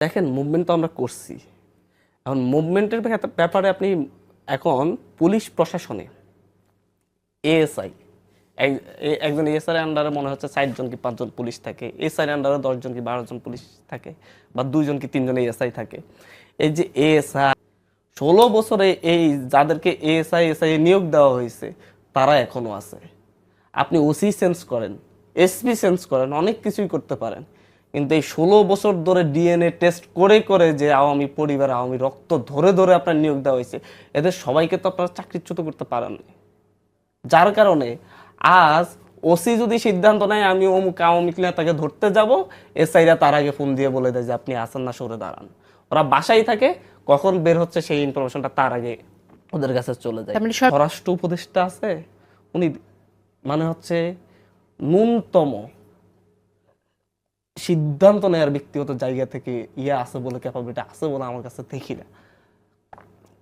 দেখেন মুভমেন্ট তো আমরা করছি। এখন মুভমেন্টের ব্যাপারে আপনি এখন পুলিশ প্রশাসনে এএসআই একজন এএসআই আন্ডারে মনে হচ্ছে জন কি পাঁচজন পুলিশ থাকে এসআই আন্ডারে দশজন কি বারো জন পুলিশ থাকে, বা দুইজন কি তিনজন এএসআই থাকে। এই যে এএসআই ষোলো বছরে এই যাদেরকে এএসআই এসআই নিয়োগ দেওয়া হয়েছে, তারা এখনও আছে। আপনি ওসি সেন্স করেন এসপি সেন্স করেন, অনেক কিছুই করতে পারেন। কিন্তু এই ষোলো বছর ধরে ডিএনএ টেস্ট করে করে যে আওয়ামী পরিবার আওয়ামী রক্ত ধরে ধরে আপনার নিয়োগ দেওয়া হয়েছে এদের সবাইকে তো আপনারা চাকরিচ্যুত করতে পারেন যার কারণে আজ ওসি যদি সিদ্ধান্ত নেয় আমি অমুক আওয়ামী তাকে ধরতে যাব এসআইরা তার আগে ফোন দিয়ে বলে দেয় যে আপনি আসেন না সরে দাঁড়ান। ওরা বাসায় থাকে কখন বের হচ্ছে সেই ইনফরমেশনটা তার আগে ওদের কাছে চলে যায়। মানে স্বরাষ্ট্র উপদেষ্টা আছে উনি মানে হচ্ছে ন্যূনতম সিদ্ধান্ত নেওয়ার ব্যক্তিগত জায়গা থেকে ইয়ে আছে বলে ক্যাপাবিলিটি আছে বলে আমার কাছে দেখি না।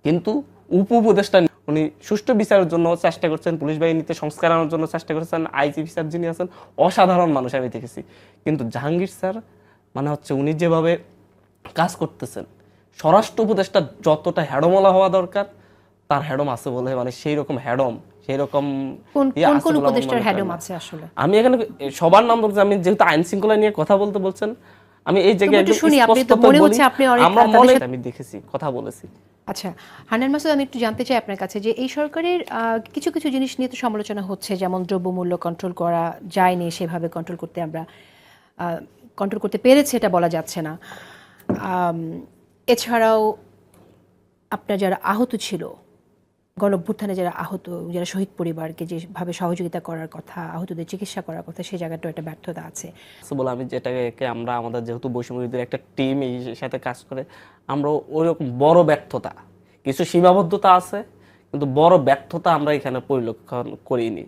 কিন্তু উপ উপদেষ্টা উনি সুষ্ঠু বিচারের জন্য চেষ্টা করছেন, পুলিশ বাহিনীতে সংস্কার আনার জন্য চেষ্টা করেছেন আইজিপি স্যার যিনি আছেন, অসাধারণ মানুষ আমি দেখেছি। কিন্তু জাহাঙ্গীর স্যার মানে হচ্ছে উনি যেভাবে কাজ করতেছেন, স্বরাষ্ট্র উপদেষ্টা যতটা হ্যাডমলা হওয়া দরকার, তার হ্যাডম আছে বলে মানে সেই রকম হ্যাডম সেই রকম কোন কোন আছে কোন বলে আমার উপদেষ্টার হ্যাডম আছে আসলে? আমি এখানে সবার নাম আমি যেহেতু আইন শৃঙ্খলা নিয়ে কথা বলতে বলছেন আমি এই জায়গায় একটু শুনি, আপনি তো মনে হচ্ছে আপনি আমরা মনে আমি দেখেছি কথা বলেছি। আচ্ছা হান্নান মাসুদ আমি একটু জানতে চাই আপনার কাছে যে এই সরকারের কিছু কিছু জিনিস নিয়ে তো সমালোচনা হচ্ছে যেমন দ্রব্যমূল্য কন্ট্রোল করা যায়নি সেভাবে কন্ট্রোল করতে আমরা কন্ট্রোল করতে পেরেছে এটা বলা যাচ্ছে না। এছাড়াও আপনার যারা আহত ছিল গণভ্যুত্থানে যারা আহত, যারা শহীদ পরিবারকে যেভাবে সহযোগিতা করার কথা, আহতদের চিকিৎসা করার কথা, সেই জায়গাটাও একটা ব্যর্থতা আছে। বলে আমি যেটাকে আমরা আমাদের যেহেতু বৈষম্যবিরোধীর একটা টিম এই সাথে কাজ করে, আমরা ওই রকম বড় ব্যর্থতা, কিছু সীমাবদ্ধতা আছে, কিন্তু বড় ব্যর্থতা আমরা এখানে পরিলক্ষণ করিনি।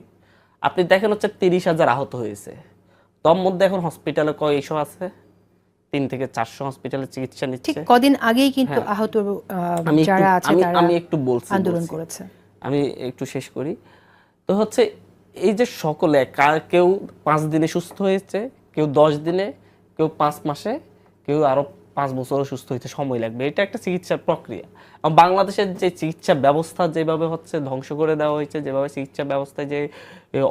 আপনি দেখেন হচ্ছে তিরিশ হাজার আহত হয়েছে তোর মধ্যে এখন হসপিটালে কয়শো আছে? তিন থেকে চারশো হসপিটালে চিকিৎসা ঠিক নিচ্ছে। কদিন আগেই কিন্তু আহত হ্যাঁ। আমি একটু- যারা আছে তারা আমি একটু বলছি আন্দোলন করেছে। আমি একটু শেষ করি। তো হচ্ছে এই যে সকলে কার কেউ পাঁচ দিনে সুস্থ হয়েছে কেউ দশ দিনে কেউ পাঁচ মাসে কেউ আরও পাঁচ বছর সুস্থ হইতে সময় লাগবে। এটা একটা চিকিৎসার প্রক্রিয়া। বাংলাদেশের যে চিকিৎসা ব্যবস্থা যেভাবে হচ্ছে ধ্বংস করে দেওয়া হয়েছে যেভাবে চিকিৎসা ব্যবস্থায় যে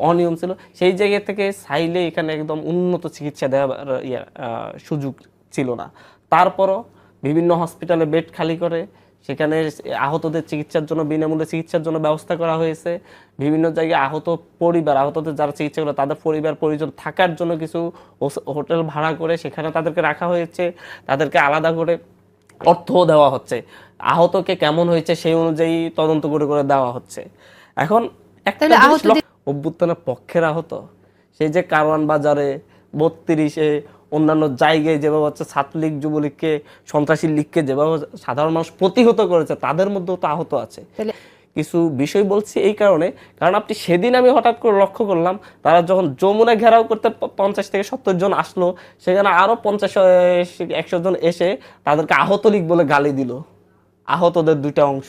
অনিয়ম ছিল সেই জায়গা থেকে চাইলে এখানে একদম উন্নত চিকিৎসা দেওয়ার ইয়ে, সুযোগ ছিল না। তারপরও বিভিন্ন হসপিটালে বেড খালি করে সেখানে আহতদের চিকিৎসার জন্য বিনামূল্যে চিকিৎসার জন্য ব্যবস্থা করা হয়েছে। বিভিন্ন জায়গায় আহত পরিবার আহতদের যারা চিকিৎসা করে তাদের পরিবার পরিজন থাকার জন্য কিছু হোটেল ভাড়া করে সেখানে তাদেরকে রাখা হয়েছে। তাদেরকে আলাদা করে অর্থও দেওয়া হচ্ছে। আহতকে কেমন হয়েছে সেই অনুযায়ী তদন্ত করে করে দেওয়া হচ্ছে। এখন একটা অভ্যুত্থানের পক্ষের আহত সেই যে কারওয়ান বাজারে বত্রিশে অন্যান্য জায়গায় যেভাবে হচ্ছে ছাত্রলীগ যুবলীগকে সন্ত্রাসী লীগকে যেভাবে সাধারণ মানুষ প্রতিহত করেছে তাদের মধ্যেও তো আহত আছে। কিছু বিষয় বলছি এই কারণে কারণ আপনি সেদিন আমি হঠাৎ করে লক্ষ্য করলাম তারা যখন যমুনা ঘেরাও করতে পঞ্চাশ থেকে সত্তর জন আসলো সেখানে আরও পঞ্চাশ একশো জন এসে তাদেরকে আহত লীগ বলে গালি দিল। আহতদের দুইটা অংশ।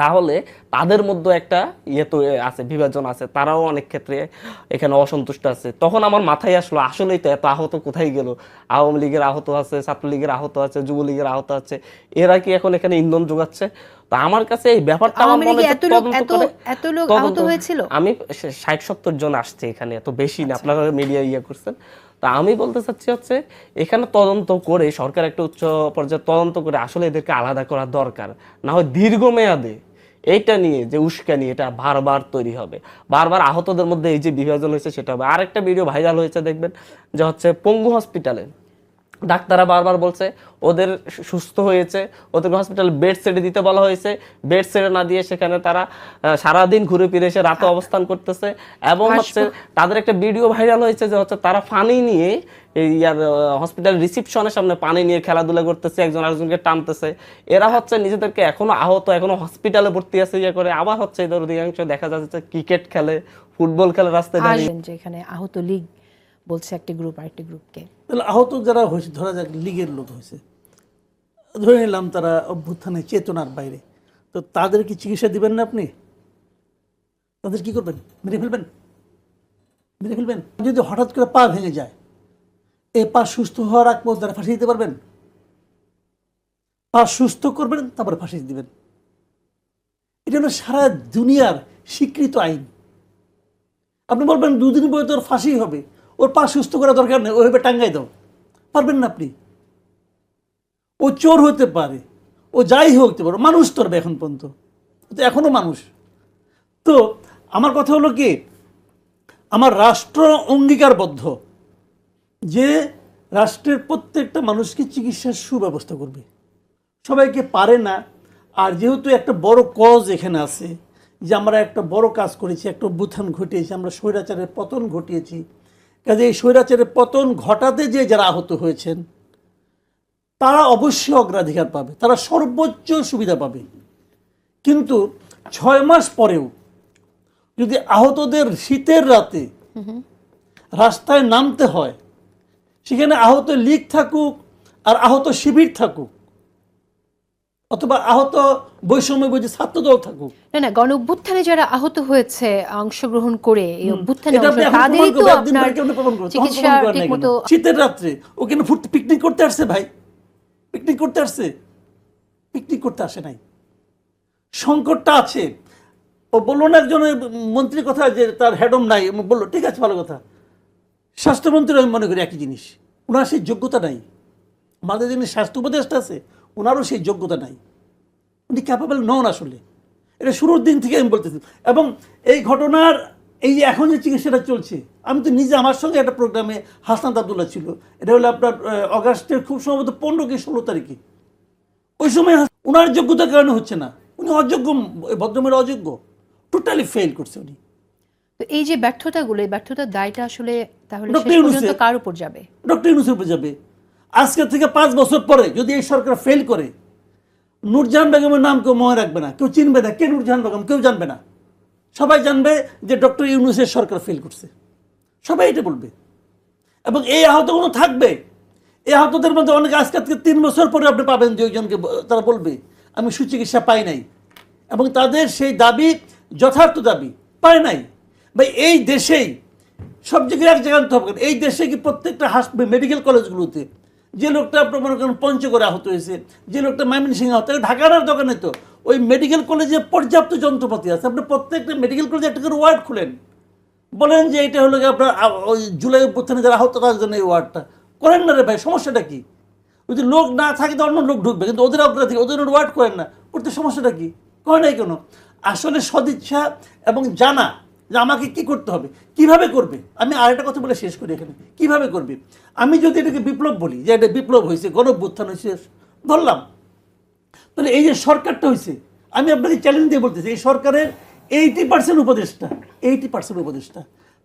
তাহলে তাদের মধ্যে একটা ইয়ে তো আছে বিভাজন আছে। তারাও অনেক ক্ষেত্রে এখানে অসন্তুষ্ট আছে। তখন আমার মাথায় আসলো আসলেই তো এত আহত কোথায় গেল? আওয়ামী লীগের আহত আছে ছাত্রলীগের আহত আছে যুবলীগের আহত আছে। এরা কি এখন এখানে ইন্ধন যোগাচ্ছে? তো আমার কাছে এই ব্যাপারটা আমার মনে এত লোক- এত- এত লোক আহত হয়েছিল? আমি ষাট সত্তর জন আসছে এখানে এত বেশি না। আপনারা মিডিয়া ইয়ে করছেন। তা আমি বলতে চাচ্ছি হচ্ছে এখানে তদন্ত করে সরকার একটা উচ্চ পর্যায়ে তদন্ত করে আসলে এদেরকে আলাদা করা দরকার। না হয় দীর্ঘমেয়াদে এইটা নিয়ে যে উস্কানি এটা বারবার তৈরি হবে। বারবার আহতদের মধ্যে এই যে বিভাজন হয়েছে সেটা হবে। আরেকটা ভিডিও ভাইরাল হয়েছে, দেখবেন, যে হচ্ছে পঙ্গু হসপিটালে ডাক্তাররা বারবার বলছে ওদের সুস্থ হয়েছে ওদেরকে হসপিটালে বেড সেটে দিতে বলা হয়েছে। বেড সেটে না দিয়ে সেখানে তারা সারাদিন ঘুরে ফিরে এসে রাতে অবস্থান করতেছে এবং হচ্ছে তাদের একটা ভিডিও ভাইরাল হয়েছে যে হচ্ছে তারা পানি নিয়ে এই ইয়ার হসপিটাল রিসিপশনের সামনে পানি নিয়ে খেলাধুলা করতেছে একজন আরেকজনকে টানতেছে। এরা হচ্ছে নিজেদেরকে এখনও আহত এখনও হসপিটালে ভর্তি আছে ইয়ে করে। আবার হচ্ছে এদের অধিকাংশ দেখা যাচ্ছে ক্রিকেট খেলে ফুটবল খেলে রাস্তায় দাঁড়িয়ে এখানে আহত লীগ বলছে একটি গ্রুপ আরেকটি গ্রুপকে তাহলে আহত যারা হয়েছে, ধরা যাক লীগের লোক হয়েছে, ধরে নিলাম তারা অভ্যুত্থানে চেতনার বাইরে। তো তাদের কি চিকিৎসা দিবেন না আপনি? তাদের কি করবেন? মেরে ফেলবেন? মেরে ফেলবেন? যদি হঠাৎ করে পা ভেঙে যায়, এ পা সুস্থ হওয়ার আগ পর্যন্ত তারা ফাঁসিয়ে দিতে পারবেন? পা সুস্থ করবেন, তারপরে ফাঁসি দিবেন। এটা হলো সারা দুনিয়ার স্বীকৃত আইন। আপনি বলবেন, দুদিন পরে তোর ফাঁসি হবে। ওর পা সুস্থ করা দরকার নেই, ওইভাবে টাঙ্গাই দাও। পারবেন না আপনি। ও চোর হতে পারে, ও যাই হোক হতে পারে, মানুষ তোর এখন পর্যন্ত। তো এখনও মানুষ। তো আমার কথা হলো কি, আমার রাষ্ট্র অঙ্গীকারবদ্ধ যে রাষ্ট্রের প্রত্যেকটা মানুষকে চিকিৎসার সুব্যবস্থা করবে। সবাইকে পারে না, আর যেহেতু একটা বড় কজ এখানে আছে, যে আমরা একটা বড় কাজ করেছি, একটা অভ্যুত্থান ঘটিয়েছি, আমরা স্বৈরাচারের পতন ঘটিয়েছি কাজে এই স্বৈরাচারের পতন ঘটাতে যে যারা আহত হয়েছেন তারা অবশ্যই অগ্রাধিকার পাবে তারা সর্বোচ্চ সুবিধা পাবে। কিন্তু ছয় মাস পরেও যদি আহতদের শীতের রাতে রাস্তায় নামতে হয় সেখানে আহত লীগ থাকুক আর আহত শিবির থাকুক অথবা আহত বৈষম্য বুঝে ছাত্রদল থাকুক। না না গণ অভ্যুত্থানে যারা আহত হয়েছে অংশগ্রহণ করে এই অভ্যুত্থানে তাদেরই তো আপনার চিকিৎসা প্রমাণ করেন নাই ঠিক কেন? মতো শীতের রাত্রে ও কেন ফুটতে পিকনিক করতে আসছে ভাই? পিকনিক করতে আসছে? পিকনিক করতে আসে নাই। সংকটটা আছে। ও বলল না একজন মন্ত্রীর কথা যে তার হেডম নাই। বলল ঠিক আছে ভালো কথা। স্বাস্থ্যমন্ত্রী আমি মনে করি একই জিনিস। ওনার সেই যোগ্যতা নাই। আমাদের যিনি স্বাস্থ্য উপদেষ্টা আছে ওনারও সেই যোগ্যতা নাই। উনি ক্যাপাবল নন আসলে। এটা শুরুর দিন থেকে আমি বলতেছি। এবং এই ঘটনার এই যে এখন যে চিকিৎসাটা চলছে আমি তো নিজে আমার সঙ্গে একটা প্রোগ্রামে হাসনাত আবদুল্লাহ ছিল। এটা হলো আপনার অগাস্টের খুব সম্ভবত পনেরো কি ষোলো তারিখে। ওই সময় ওনার যোগ্যতার কারণে হচ্ছে না। উনি অযোগ্য ভদ্রমের অযোগ্য। টোটালি ফেল করছে উনি। তো এই যে ব্যর্থতাগুলো এই ব্যর্থতার দায়টা আসলে তাহলে ডক্টর কার উপর যাবে? ডক্টর ইউনুসের উপর যাবে। আজকে থেকে পাঁচ বছর পরে যদি এই সরকার ফেল করে, নূরজাহান বেগমের নাম কেউ মনে রাখবে না, কেউ চিনবে না কে নূরজাহান বেগম, কেউ জানবে না। সবাই জানবে যে ডক্টর ইউনুসের সরকার ফেল করছে। সবাই এটা বলবে। এবং এই আহতগুলো থাকবে? এই আহতদের মধ্যে অনেকে আজকে থেকে তিন বছর পরে আপনি পাবেন যে ব- তারা বলবে, আমি সুচিকিৎসা পাই নাই। এবং তাদের সেই দাবি, যথার্থ দাবি, পায় নাই। ভাই, এই দেশেই সব জায়গায় এক জায়গায় আনতে হবে। এই দেশে কি প্রত্যেকটা হাসপাতাল মেডিকেল কলেজগুলোতে যে লোকটা আপনার মনে করেন পঞ্চগড়ে আহত হয়েছে, যে লোকটা ময়মনসিং আহত ঢাকার দোকানে তো, ওই মেডিকেল কলেজে পর্যাপ্ত যন্ত্রপাতি আছে। আপনি প্রত্যেকটা মেডিকেল কলেজে একটা করে ওয়ার্ড খুলেন। বলেন যে এটা হলো আপনার ওই জুলাই অভ্যুত্থানে যারা আহত, তাদের জন্য এই ওয়ার্ডটা করেন না রে ভাই, সমস্যাটা কি? যদি লোক না থাকে তো অন্য লোক ঢুকবে, কিন্তু ওদের অগ্রাধিকার ওদের ওয়ার্ড করেন না করতে সমস্যাটা কি? করে নাই কেন? আসলে সদিচ্ছা এবং জানা যে আমাকে কি করতে হবে? কীভাবে করবে? আমি আরেকটা কথা বলে শেষ করি এখানে। কীভাবে করবে? আমি যদি এটাকে বিপ্লব বলি, যে এটা বিপ্লব হয়েছে গণ অভ্যুত্থান হয়েছে, ধরলাম। তাহলে এই যে সরকারটা হয়েছে, আমি আপনাকে চ্যালেঞ্জ দিয়ে বলতেছি, এই সরকারের এইটি পার্সেন্ট উপদেষ্টা এইটি পার্সেন্ট উপদেষ্টা,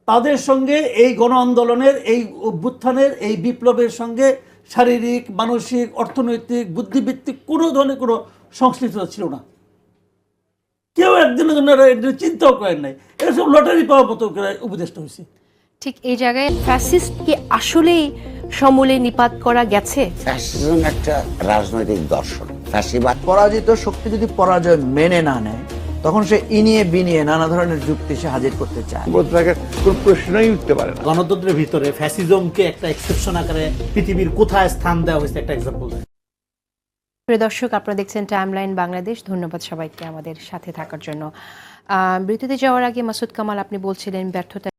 তাদের সঙ্গে এই গণ আন্দোলনের, এই অভ্যুত্থানের, এই বিপ্লবের সঙ্গে শারীরিক, মানসিক, অর্থনৈতিক বুদ্ধিভিত্তিক কোনো ধরনের কোনো সংশ্লিষ্টতা ছিল না। কেউ একদিনের জন্য এরা চিন্তাও করেন নাই। এটা সব লটারি পাওয়ার মতো উপদেষ্টা হয়েছে। ঠিক এই জায়গায় ফ্যাসিস্টকে আসলেই সমূলে নিপাত করা গেছে? ফ্যাসিজম একটা রাজনৈতিক দর্শন। ফ্যাসিবাদ পরাজিত শক্তি যদি পরাজয় মেনে না নেয় তখন সে ইনিয়ে বিনিয়ে নানা ধরনের যুক্তি সে হাজির করতে চায়। কোনো প্রশ্নই উঠতে পারে না। গণতন্ত্রের ভিতরে ফ্যাসিজমকে একটা এক্সেপশন আকারে পৃথিবীর কোথায় স্থান দেওয়া হয়েছে একটা এক্সাম্পল প্রিয় দর্শক, আপনারা দেখছেন টাইমলাইন বাংলাদেশ ধন্যবাদ সবাইকে আমাদের সাথে থাকার জন্য। মৃত্যুতে যাওয়ার আগে মাসুদ কামাল, আপনি বলছিলেন ব্যর্থতা